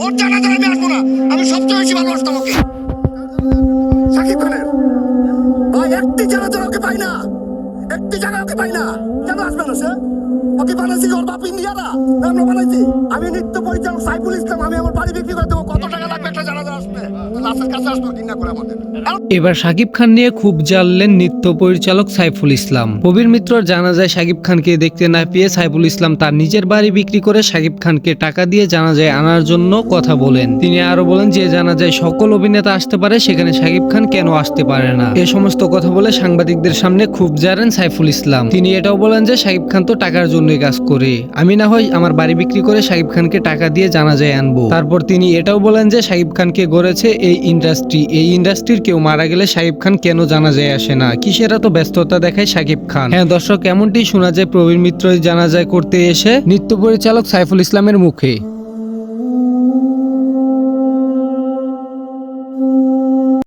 ওর জানাজায় আমি আসব না। আমি সবচেয়ে বেশি ভালোবাসতাম ওকে। সাকিব খানের। ভাই একটি ওকে পাই না। একটি জায়গা ওকে পাই না। কেন আসবে না সে? ওকে বানাইছি ওর বাপ ইন্ডিয়ারা। আমরা বানাইছি। আমি নৃত্য পরিচালক সাইফুল ইসলাম আমি আমার বাড়ি বিক্রি করে দেবো। কত টাকা লাগবে একটা জানাজা আসবে? আসব এবার শাকিব খান নিয়ে খুব জ্বাললেন নৃত্য পরিচালক সাইফুল ইসলাম। কবির মিত্রর জানাজায় সাকিব খানকে দেখতে না পেয়ে সাইফুল ইসলাম তার নিজের বাড়ি বিক্রি করে শাকিব খানকে টাকা দিয়ে জানাজায় আনার জন্য কথা বলেন। তিনি আরও বলেন, যে জানাজায় সকল অভিনেতা আসতে পারে, সেখানে শাকিব খান কেন আসতে পারে না? এ সমস্ত কথা বলে সাংবাদিকদের সামনে খুব জারেন সাইফুল ইসলাম। তিনি এটাও বলেন যে শাকিব খান তো টাকার জন্যই কাজ করে। আমি না হয় আমার বাড়ি বিক্রি করে শাকিব খানকে টাকা দিয়ে জানাজায় আনব। তারপর তিনি এটাও বলেন যে শাকিব খানকে গড়েছে এই ইন্ডাস্ট্রি। এই ইন্ডাস্ট্রির কেউ মারা গেলে শাকিব খান কেন জানাজায় আসে না? কিসের তো ব্যস্ততা দেখায় শাকিব খান? হ্যাঁ দর্শক, এমনটি শোনা যায় প্রবীণ মিত্র জানাজায় করতে এসে নৃত্য পরিচালক সাইফুল ইসলামের মুখে।